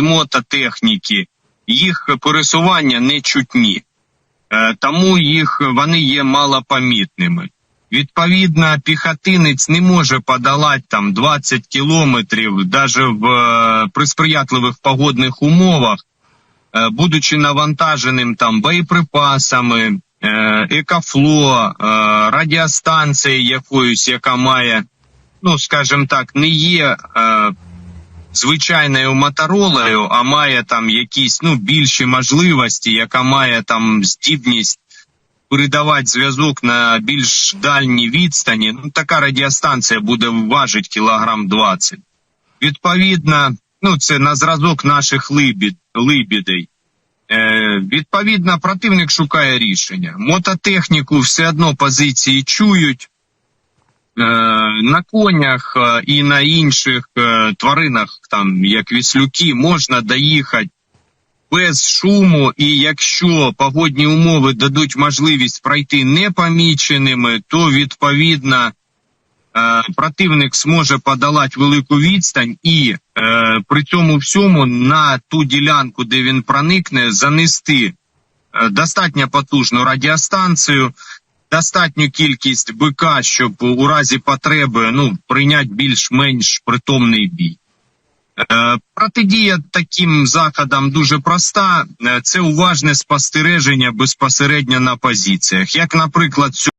мототехніки, їх пересування не чутні, Е, тому їх вони є малопомітними. Відповідно, піхотинець не може подолати там 20 кілометрів, навіть в е, при сприятливих погодних умовах, е, будучи навантаженим там боєприпасами, екофло, радіостанцією якоюсь, яка має, ну скажімо так, не є звичайною моторолою, а має там якісь ну більші можливості, яка має там здібність передавати зв'язок на більш дальній відстані. Ну така радіостанція буде важити кілограм 20. Відповідно, ну це на зразок наших либід, либідей. Е, відповідно, противник шукає рішення. Мототехніку все одно позиції чують. Е, на конях е, і на інших е, тваринах, там як віслюки, можна доїхати без шуму, і якщо погодні умови дадуть можливість пройти непоміченими, то відповідно противник зможе подолати велику відстань і при цьому всьому на ту ділянку, де він проникне, занести достатньо потужну радіостанцію, достатню кількість бика, щоб у разі потреби ну прийняти більш-менш притомний бій. Е, Протидія таким заходам дуже проста. Е, Це уважне спостереження безпосередньо на позиціях. Як, наприклад,